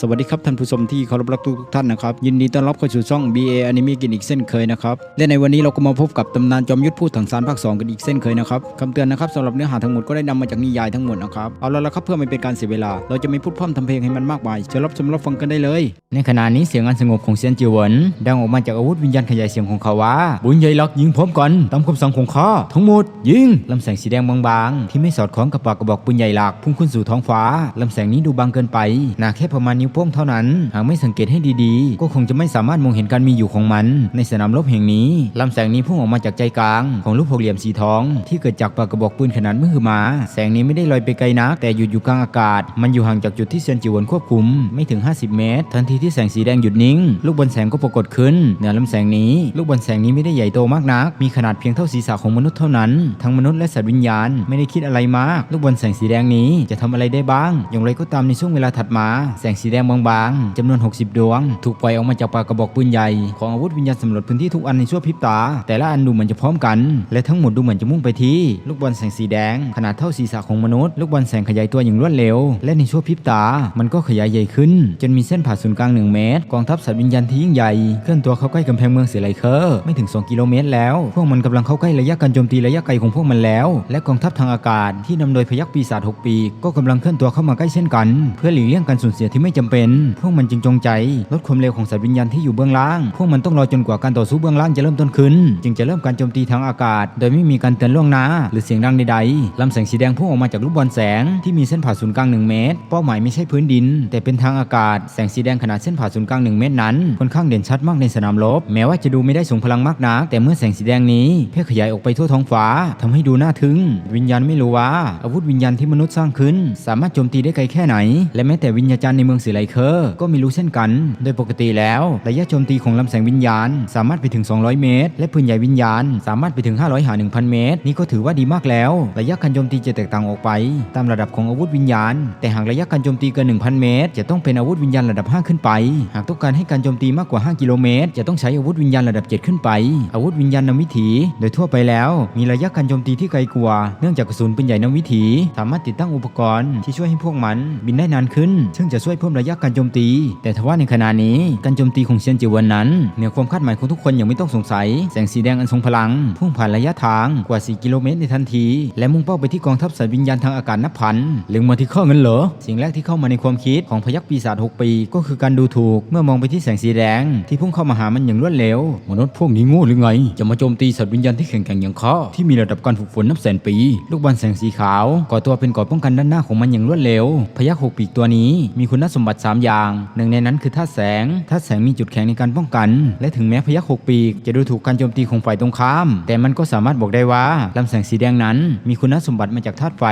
สวัสดีครับท่านผู้ชมที่เคารพรักทุกท่านนะครับ ยินดีต้อนรับเข้าสู่ช่อง BA Anime กินอีกเส้นเคยนะครับและในวันนี้เราก็มาพบกับตำนานจอมยุทธพูดถังสารภาค 2 กันอีกเส้นเคยนะครับคำเตือนนะครับสำหรับเนื้อหาทั้งหมดก็ได้นำมาจากนิยายทั้งหมดนะครับเอาละละครับเพื่อไม่เป็นการเสียเวลา เราจะไม่พูดพร่ำทำเพลงให้มันมากมายเชิญรับชมรับฟังกันได้เลย ในขณะนี้เสียงอันสงบของเซียนจิวเหวินดังออกมาจากอาวุธวิญญาณขยายเสียงของเขาว่าบุญใหญ่ลักยิงพร้อมกันตามคำสั่งของข้าทั้งหมดยิงลำแสงสีแดงบางๆ ที่ไม่สอดคล้องกับปากกระบอกปืนใหญ่หลักพุ่งขึ้นสู่ท้องฟ้าลำแสงนี้ดูบางเกินไปหนาแค่ประมาณนิ้วโป้งเท่านั้น หากไม่สังเกตให้ดีๆ ก็คงจะไม่สามารถมองเห็นการมีอยู่ของมัน ในสนามรบแห่งนี้ลำแสงนี้พุ่งออกมาจากใจกลาง ของลูกหกเหลี่ยมสีทอง ที่เกิดจากปากกระบอกปืนขนาดมือมา แสงนี้ไม่ได้ลอยไปไกลนักแต่หยุดอยู่กลางอากาศ มันอยู่ห่างจากจุดที่เซียนจิวนควบคุมไม่ถึง 50 เมตร ทันทีที่แสงสีแดงหยุดนิ่ง ลูกบอลแสงก็ปรากฏขึ้นเหนือลำแสงนี้ ลูกบอลแสงนี้ไม่ได้ใหญ่โตมากนัก มีขนาดเพียงเท่าศีรษะของมนุษย์เท่านั้น ทั้งมนุษย์และสัตว์วิญญาณไม่ได้คิดอะไรมาก ลูกบอลแสงสีแดงนี้จะทำอะไรได้บ้าง อย่างไรก็ตามในช่วงเวลาถัดมา แสงสีแดงดงบางๆจำนวน 60 ดวง ถูกปล่อยออกมาจากปากกระบอกปืนใหญ่ ของอาวุธวิญญาณสำรวจพื้นที่ทุกอันในชั่วพริบตา แต่ละอันดูเหมือนจะพร้อมกัน และทั้งหมดดูเหมือนจะมุ่งไปที่ ลูกบอลแสงสีแดง ขนาดเท่าศีรษะของมนุษย์ ลูกบอลแสงขยายตัวอย่างรวดเร็ว และในชั่วพริบตา มันก็ขยายใหญ่ขึ้น จนมีเส้นผ่าศูนย์กลาง 1 เมตร กองทัพสัตว์วิญญาณที่ยิ่งใหญ่เคลื่อนตัวเข้าใกล้กำแพงเมืองเสไลเคอร์ไม่ถึง 2 กิโลเมตรแล้วพวกมันกำลังเข้าใกล้ระยะการโจมตีระยะไกลของพวกมันแล้ว และกองทัพทางอากาศที่นำโดยพยัคฆ์ปีศาจหกปี ก็กำลังเคลื่อนตัวเข้ามาใกล้เช่นกัน เพื่อหลีกเลี่ยงการสูญเสียที่ไม่จำเป็น พวกมันจึงจงใจลดความเร็วของสัตว์วิญญาณที่อยู่เบื้องล่าง พวกมันต้องรอจนกว่าการต่อสู้เบื้องล่างจะเริ่มต้นขึ้น จึงจะเริ่มการโจมตีทางอากาศ โดยไม่มีการเตือนล่วงหน้า หรือเสียงดังใดๆลำแสงสีแดงพุ่งออกมาจากลูกบอลแสงที่มีเส้นผ่าศูนย์กลาง 1 เมตร เป้าหมายไม่ใช่พื้นดิน แต่เป็นทางอากาศ แสงสีแดงขนาดเส้นผ่าศูนย์กลาง 1 เมตรนั้นค่อนข้างเด่นชัดมากในสนามรบ แม้ว่าจะดูไม่ได้ส่งพลังมากนัก แต่เมื่อแสงสีแดงนี้แพร่ขยายออกไปทั่วท้องฟ้าทำให้ดูน่าทึ่ง วิญญาณไม่รู้ว่า อาวุธวิญญาณที่มนุษย์สร้างขึ้น สามารถโจมตีได้ไกลแค่ไหน และแม้แต่วิญญาจารย์ในเมืองสิไลเคอร์ก็ไม่รู้เช่นกัน โดยปกติแล้วระยะโจมตีของลำแสงวิญญาณ สามารถไปถึง 200 เมตร และปืนใหญ่วิญญาณ สามารถไปถึง 500 หา 1,000 เมตร นี่ก็ถือว่าดีมากแล้ว ระยะการโจมตีจะแตกต่างออกไป ตามระดับของอาวุธวิญญาณ แต่หากระยะการโจมตีเกิน 1,000 เมตร จะต้องเป็นอาวุธวิญญาณระดับ 5 ขึ้นไป หากต้องการให้การโจมตีมากกว่า 5 กิโลเมตร จะต้องใช้อาวุธวิญญาณระดับ 7 ขึ้นไป อาวุธวิญญาณนำวิถี โดยทั่วไปแล้ว มีระยะการโจมตีที่ไกลกว่า เนื่องจากกระสุนปืนใหญ่นำวิถี สามารถติดตั้งอุปกรณ์ที่ช่วยให้พวกมันบินได้นานขึ้น ซึ่งจะช่วยเพิ่มระยะการโจมตี แต่ทว่าในขณะนี้การโจมตีของเซียนจิวันนั้นเหนือความคาดหมายของทุกคนอย่างไม่ต้องสงสัย แสงสีแดงอันทรงพลัง พุ่งผ่านระยะทางกว่า 4 กิโลเมตรในทันที และมุ่งเป้าไปที่กองทัพสัตว์วิญญาณทางอากาศนับพันเล็งมาที่ข้อเงินเหรอ สิ่งแรกที่เข้ามาในความคิดของพยัคฆ์ปีศาจ6ปี ก็คือการดูถูก เมื่อมองไปที่แสงสีแดง ที่พุ่งเข้ามาหามันอย่างรวดเร็ว มนุษย์พวกนี้โง่หรือไง จะมาโจมตีสัตว์วิญญาณที่แข็งแกร่งอย่างข้าที่มีระดับการฝึกฝนนับแสนปี ลูกบอลแสงสีขาวก่อตัวเป็นกราะป้องกันด้านหน้าของมันอย่างรวดเร็ว พยัคฆ์หกปีกตัวนี้มีคุณสมบัติ 3 อย่าง หนึ่งในนั้นคือธาตุแสงธาตุแสงมีจุดแข็งในการป้องกัน และถึงแม้พยัคฆ์หกปีก จะดูถูกการโจมตีของฝ่ายตรงข้าม แต่มันก็สามารถบอกได้ว่าลำแสงสีแดงนั้น มีคุณสมบัติมาจากธาตุไฟ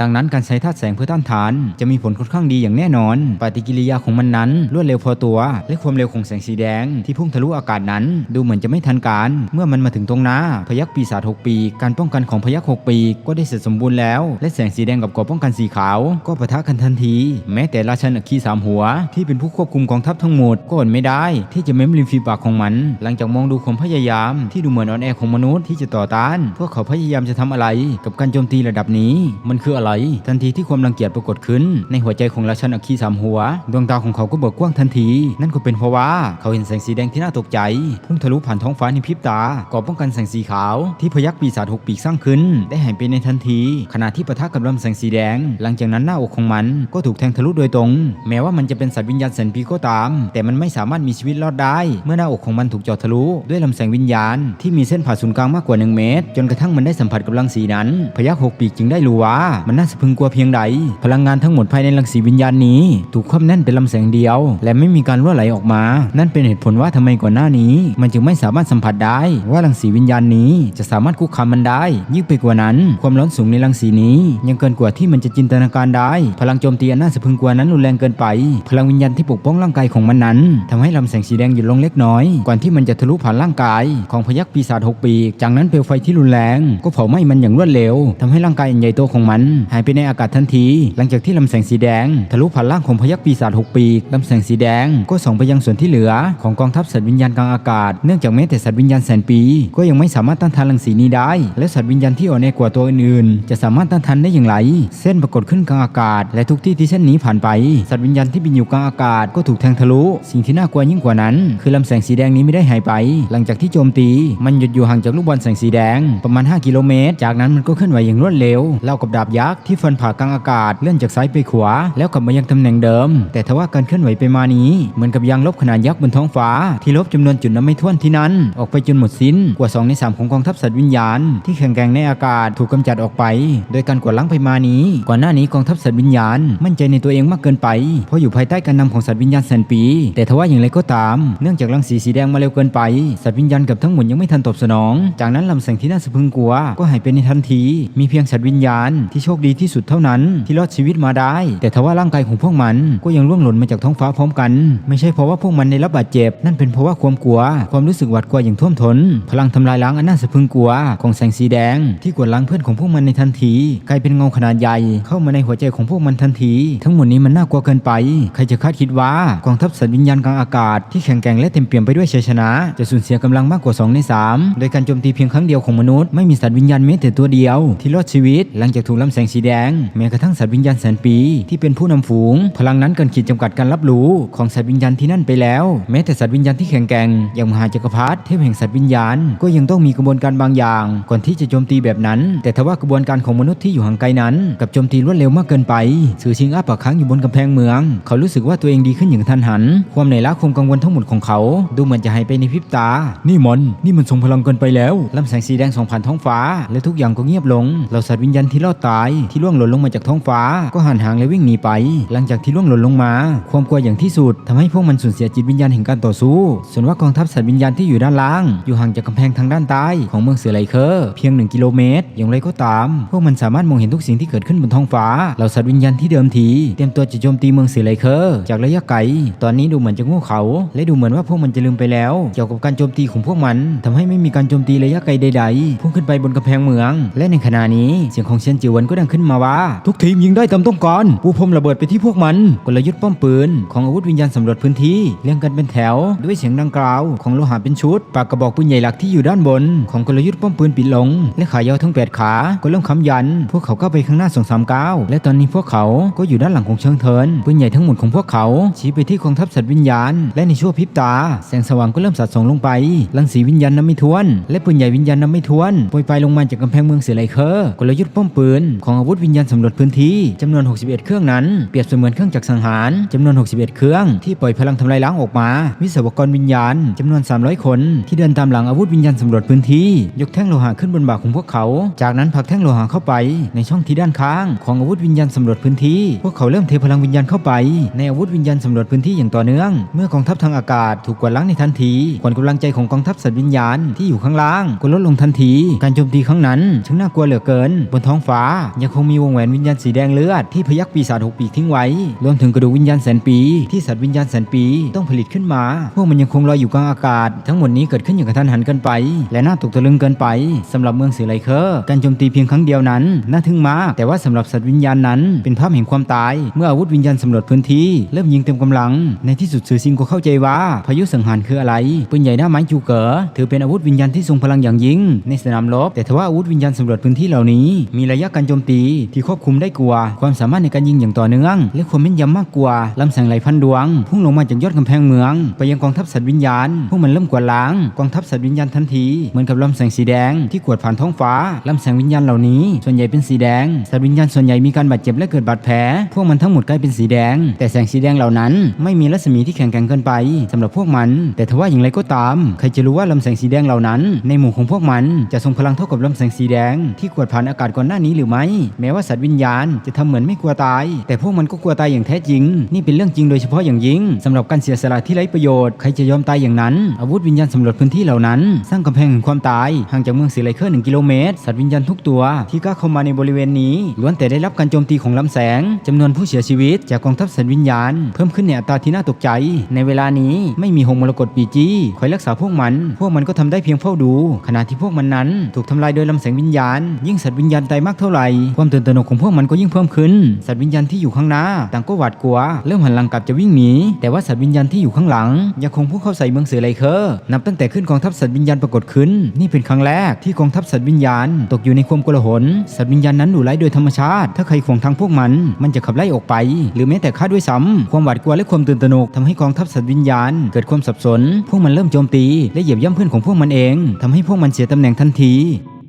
ดังนั้นการใช้ธาตุแสงเพื่อต้านทาน จะมีผลค่อนข้างดีอย่างแน่นอน ปฏิกิริยาของมันนั้นรวดเร็วพอตัว และความเร็วของแสงสีแดง ที่พุ่งทะลุอากาศนั้น ดูเหมือนจะไม่ทันการ เมื่อมันมาถึงตรงหน้า พยัคฆ์ปีศาจหกปีกการป้องกันของพยัคฆ์หกปีกก็ได้เสร็จสมบูรณ์แล้ว และแสงสีแดงกับกราะป้องกันสีขาว ก็ปะทะกันทันที แม้แต่ราชันคีสามหัว ที่เป็นผู้ควบคุมกองทัพทั้งหมดก็อดไม่ได้ ที่จะเม้มริมฝีปากของมัน หลังจากมองดูความพยายามที่ดูเหมือนอ่อนแอของมนุษย์ที่จะต่อต้าน พวกเขาพยายามจะทำอะไร กับการโจมตีระดับนี้ มันคืออะไร ทันทีที่ความรังเกียจปรากฏขึ้น ในหัวใจของราชันอัคคีสามหัว ดวงตาของเขาก็เบิกกว้างทันที นั่นก็เป็นเพราะว่าเขาเห็นแสงสีแดงที่น่าตกใจพุ่งทะลุผ่านท้องฟ้าในพริบตาก่อป้องกันแสงสีขาว ที่พยักปีศาจหกปีกสร้างขึ้น ได้หายไปในทันที ขณะที่ปะทะกับลำแสงสีแดง หลังจากนั้นหน้าอกของมันก็ถูกแทงทะลุโดยตรง แม้ว่ามันจะเป็นสัตว์วิญญาณแสนปีก็ตาม แต่มันไม่สามารถมีชีวิตรอดได้ เมื่อหน้าอกของมันถูกเจาะทะลุด้วยลำแสงวิญญาณ ที่มีเส้นผ่าศูนย์กลางมากกว่า 1 เมตร จนกระทั่งมันได้สัมผัสกับรังสีนั้น พยักหกปีกจึงได้รู้ว่า มันน่าสะพึงกลัวเพียงใด พลังงานทั้งหมดภายในรังสีวิญญาณนี้ ถูกควบแน่นเป็นลำแสงเดียว และไม่มีการรั่วไหลออกมา นั่นเป็นเหตุผลว่าทำไมก่อนหน้านี้ มันจึงไม่สามารถสัมผัสได้ ว่ารังสีวิญญาณนี้จะสามารถคุกคามมันได้ ยิ่งไปกว่านั้น ความร้อนสูงในรังสีนี้ ยังเกินกว่าที่มันจะจินตนาการได้ พลังโจมตีอันน่าสะพึงกลัวนั้นรุนแรงเกินไปพลังวิญญาณที่ปกป้องร่างกายของมันนั้นทำให้ลำแสงสีแดงหยุดลงเล็กน้อย ก่อนที่มันจะทะลุผ่านร่างกายของพยัคฆ์ปีศาจหกปีกจากนั้นเปลวไฟที่รุนแรง ก็เผาไหม้มันอย่างรวดเร็วทำให้ร่างกายอันใหญ่โตของมัน หายไปในอากาศทันที หลังจากที่ลำแสงสีแดง ทะลุผ่านร่างของพยัคฆ์ปีศาจหกปีกลำแสงสีแดงก็ส่องไปยังส่วนที่เหลือ ของกองทัพสัตว์วิญญาณกลางอากาศเนื่องจากแม้แต่สัตว์วิญญาณแสนปี ก็ยังไม่สามารถต้านทานรังสีนี้ได้ และสัตว์วิญญาณที่อ่อนแอกว่าตัวอื่นๆจะสามารถต้านทานได้อย่างไร เส้นปรากฏขึ้นกลางอากาศ และทุกที่ที่เส้นนี้ผ่านไป สัตว์วิญญาณที่บินอยู่กลางอากาศก็ถูกแทงทะลุ สิ่งที่น่ากลัวยิ่งกว่านั้น คือลำแสงสีแดงนี้ไม่ได้หายไป หลังจากที่โจมตีมันหยุดอยู่ห่างจากลูกบอลแสงสีแดงประมาณ 5 กิโลเมตร จากนั้นมันก็เคลื่อนไหวอย่างรวดเร็วเล่ากับดาบยักษ์ที่ฟันผ่ากลางอากาศเลื่อนจากซ้ายไปขวา แล้วกลับมายังตำแหน่งเดิม แต่ทว่าการเคลื่อนไหวไปมานี้ เหมือนกับยางลบขนาดยักษ์บนท้องฟ้า ที่ลบจำนวนจุดนับไม่ถ้วนที่นั้น ออกไปจนหมดสิ้นกว่า2ใน3ของกองทัพสัตว์วิญญาณ ที่แข็งแกร่งในอากาศถูกกำจัดออกไป โดยการกวาดล้างไปมานี้ ก่อนหน้านี้กองทัพสัตว์วิญญาณ มั่นใจในตัวเองมากเกินไปราะอยู่ภายใต้การนำของสัตว์วิญญาณแสนปี แต่ทว่าอย่างไรก็ตาม เนื่องจากรังสีสีแดงมาเร็วเกินไป สัตว์วิญญาณกับทั้งหมดยังไม่ทันตอบสนอง จากนั้นลำแสงที่น่าสะพึงกลัว ก็หายไปในทันที มีเพียงสัตว์วิญญาณที่โชคดีที่สุดเท่านั้น ที่รอดชีวิตมาได้ แต่ทว่าร่างกายของพวกมันก็ยังร่วงหล่นมาจากท้องฟ้าพร้อมกัน ไม่ใช่เพราะว่าพวกมันได้รับบาดเจ็บ นั่นเป็นเพราะว่าความกลัว ความรู้สึกหวาดกลัวอย่างท่วมท้น พลังทำลายล้างอันน่าสะพึงกลัว ของแสงสีแดง ที่กวดล้างเพื่อนของพวกมันในทันที กลายเป็นเงาขนาดใหญ่ เข้ามาในหัวใจของพวกมันทันที ทั้งหมดนี้มันน่ากลัวเกินไปใครจะคาดคิดว่ากองทัพสัตว์วิญญาณกลางอากาศที่แข็งแกร่งและเต็มเปี่ยมไปด้วยชัยชนะ จะสูญเสียกำลังมากกว่า 2 ใน 3 โดยการโจมตีเพียงครั้งเดียวของมนุษย์ไม่มีสัตว์วิญญาณแม้แต่ตัวเดียว ที่รอดชีวิตหลังจากถูกลำแสงสีแดง แม้กระทั่งสัตว์วิญญาณแสนปี ที่เป็นผู้นำฝูง พลังนั้นเกินขีดจำกัดการรับรู้ของสัตว์วิญญาณที่นั่นไปแล้ว แม้แต่สัตว์วิญญาณที่แข็งแกร่งอย่างมหาจักรพรรดิเทพแห่งสัตว์วิญญาณ ก็ยังต้องมีกระบวนการบางอย่าง ก่อนที่จะโจมตีแบบนั้น แต่ทว่ากระบวนการของมนุษย์ที่อยู่ห่างไกลนั้น กับโจมตีรวดเร็วมากเกินไปสื่อชิงอ้าปากค้างอยู่บนกำแพงเมืองเขารู้สึกว่าตัวเองดีขึ้นอย่างทันหัน ความเหนื่อยล้าความกังวลทั้งหมดของเขา ดูเหมือนจะหายไปในพริบตา นี่มัน นี่มันทรงพลังเกินไปแล้วลำแสงสีแดงส่องผ่านท้องฟ้า และทุกอย่างก็เงียบลง เหล่าสัตว์วิญญาณที่รอดตาย ที่ล่วงหล่นลงมาจากท้องฟ้า ก็หันหางและวิ่งหนีไป หลังจากที่ล่วงหล่นลงมา ความกลัวอย่างที่สุดทำให้พวกมันสูญเสียจิตวิญญาณแห่งการต่อสู้ ส่วนว่ากองทัพสัตว์วิญญาณที่อยู่ด้านล่าง อยู่ห่างจากกำแพงทางด้านใต้ของเมืองเสือไหลเคอร์เพียงหนึ่งกิโลเมตร อย่างไรก็ตาม พวกมันสามารถมองเห็นทุกสิ่งที่เกิดขึ้นบนท้องฟ้า เหล่าสัตว์วิญญาณที่เดิมทีเตรียมตัวจะโจมตีเมืองเสือไลเคอร์จากระยะไกล ตอนนี้ดูเหมือนจะง่เขา และดูเหมือนว่าพวกมันจะลืมไปแล้ว เกี่ยวกับการโจมตีของพวกมันทำให้ไม่มีการโจมตีระยะไกลใดๆพุ่งขึ้นไปบนกำแพงเมือง และในขณะนี้เสียงของเซียนจิ๋วนก็ดังขึ้นมาว่า ทุกทีมยิงได้ตามต้องการปูพรมระเบิดไปที่พวกมันกลยุทธ์ป้อมปืนของอาวุธวิญญาณสำรวจพื้นที่เรียงกันเป็นแถว ด้วยเสียงดังกล่าวของโลหะเป็นชุด ปากกระบอกปืนใหญ่หลักที่อยู่ด้านบน ของกลยุทธ์ป้อมปืนปิดลง และขายาวทั้งแปดขาก็เริ่มค้ำยัน พวกเขาก้าวไปข้างหน้าสองสามก้าวและตอนนี้พวกเขาก็อยู่ด้านหลังของเชิงเทินปืนใหญ่ทั้งหมดของพวกเขา ชี้ไปที่กองทัพสัตว์วิญญาณ และในชั่วพริบตา แสงสว่างก็เริ่มสัดส่องลงไปรังสีวิญญาณน้ำไม่ท้วน และปืนใหญ่วิญญาณน้ำไม่ท้วนโปรยปลายลงมาจากกำแพงเมืองเสือไหลเคอร์กลยุทธ์ป้อมปืนของอาวุธวิญญาณสำรวจพื้นที่จำนวน 61 เครื่องนั้นเปรียบเสมือนเครื่องจักรสังหารจำนวน 61 เครื่องที่ปล่อยพลังทำลายล้างออกมา วิศวกรวิญญาณจำนวน 300 คน ที่เดินตามหลังอาวุธวิญญาณสำรวจพื้นที่ ยกแท่งโลหะขึ้นบนบ่าของพวกเขา จากนั้นผลักแท่งโลหะเข้าไป ในช่องที่ด้านข้าง ของอาวุธวิญญาณสำรวจพื้นที่ พวกเขาเริ่มเทพลังวิญญาณเข้าไปในอาวุธวิญญาณสำรวจพื้นที่อย่างต่อเนื่อง เมื่อกองทัพทางอากาศถูกกวาดล้างในทันทีขวัญกำลังใจของกองทัพสัตว์วิญญาณที่อยู่ข้างล่างก็ลดลงทันที การโจมตีครั้งนั้นช่างน่ากลัวเหลือเกิน บนท้องฟ้ายังคงมีวงแหวนวิญญาณสีแดงเลือดที่พยักปีศาจหกปีกทิ้งไว้ รวมถึงกระดูกวิญญาณแสนปีที่สัตว์วิญญาณแสนปีต้องผลิตขึ้นมา พวกมันยังคงลอยอยู่กลางอากาศ ทั้งหมดนี้เกิดขึ้นอย่างกระทันหันเกินไป และน่าตกตะลึงเกินไปสำหรับเมืองสือไลเคอร์การโจมตีเพียงครั้งเดียวนั้นน่าทึ่งมากแต่ว่าสำหรับสัตว์วิญญาณนั้นเป็นภาพแห่งความตาย เมื่ออาวุธวิญญาณสำรวจื้นที่เริ่มยิงเต็มกำลัง ในที่สุดสื่อซิงก็เข้าใจว่า พายุสังหารคืออะไรปืนใหญ่หน้าไม้จูเก๋อถือเป็นอาวุธวิญญาณที่ทรงพลังอย่างยิ่ง ในสนามรบแต่ทว่าอาวุธวิญญาณสำรวจพื้นที่เหล่านี้ มีระยะการโจมตีที่ควบคุมได้กว่าความสามารถในการยิงอย่างต่อเนื่อง และความแม่นยำมากกว่าลำแสงไหลพันดวง พุ่งลงมาจากยอดกำแพงเมือง ไปยังกองทัพสัตว์วิญญาณพวกมันเริ่มกวาดล้างกองทัพสัตว์วิญญาณทันทีเหมือนกับลำแสงสีแดงที่กวดผ่านท้องฟ้าลำแสงวิญญาณเหล่านี้ ส่วนใหญ่เป็นสีแดงสัตว์วิญญาณส่วนใหญ่มีการบาดเจ็บและเกิดบาดแผลพวกมันทั้งหมดกลายเป็นสีแดงแต่แสงสีแดงเหล่านั้นไม่มีรัศมีที่แข็งแกร่งเกินไปสำหรับพวกมัน แต่ทว่าอย่างไรก็ตาม ใครจะรู้ว่าลำแสงสีแดงเหล่านั้น ในหมู่ของพวกมันจะทรงพลังเท่ากับลำแสงสีแดงที่กวดผ่านอากาศก่อนหน้านี้หรือไม่ แม้ว่าสัตว์วิญญาณจะทำเหมือนไม่กลัวตาย แต่พวกมันก็กลัวตายอย่างแท้จริง นี่เป็นเรื่องจริงโดยเฉพาะอย่างยิ่งสำหรับการเสียสละที่ไร้ประโยชน์ใครจะยอมตายอย่างนั้น อาวุธวิญญาณสำรวจพื้นที่เหล่านั้น สร้างกำแพงแห่งความตายห่างจากเมืองสีไลเคอร์หนึ่งกิโลเมตรสัตว์วิญญาณทุกตัวที่กล้าเข้ามาในบริเวณนี้ล้วนแต่ได้รับการโจมตีของลำแสงจำนวนผู้เสียชีวิตจากกองทัพสัตว์วิญญาณ เพิ่มขึ้นในอัตราที่น่าตกใจ ในเวลานี้ไม่มีหงมรกตปีจี้คอยรักษาพวกมัน พวกมันก็ทำได้เพียงเฝ้าดู ขณะที่พวกมันนั้น ถูกทำลายโดยลำแสงวิญญาณ ยิ่งสัตว์วิญญาณตายมากเท่าไหร่ความตื่นตระหนกของพวกมันก็ยิ่งเพิ่มขึ้น สัตว์วิญญาณที่อยู่ข้างหน้า ต่างก็หวาดกลัว เริ่มหันหลังกลับจะวิ่งหนีแต่ว่าสัตว์วิญญาณที่อยู่ข้างหลังยังคงพุ่งเข้าใส่เมืองเสือไลเคอร์นับตั้งแต่ขึ้นกองทัพสัตว์วิญญาณปรากฏขึ้น นี่เป็นครั้งแรกที่กองทัพสัตว์วิญญาณ ตกอยู่ในความโกลาหลสัตว์วิญญาณนั้นดุร้ายโดยธรรมชาติ ถ้าใครขวางทางพวกมัน มันจะขับไล่ออกไป หรือแม้แต่คาดด้วยซ้ำความหวาดกลัวและความตื่นตระหนกทำให้กองทัพสัตว์วิญญาณ เกิดความสับสน พวกมันเริ่มโจมตี และเหยียบย่ำเพื่อนของพวกมันเองทำให้พวกมันเสียตำแหน่งทันที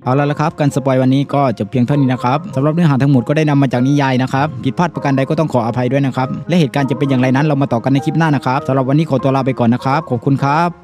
เอาละละครับ การสปอยวันนี้ก็จบเพียงเท่านี้นะครับสำหรับเนื้อหาทั้งหมดก็ได้นำมาจากนิยายนะครับผิดพลาดประการใดก็ต้องขออภัยด้วยนะครับ และเหตุการณ์จะเป็นอย่างไรนั้นเรามาต่อกันในคลิปหน้านะครับสำหรับวันนี้ขอตัวลาไปก่อนนะครับ ขอบคุณครับ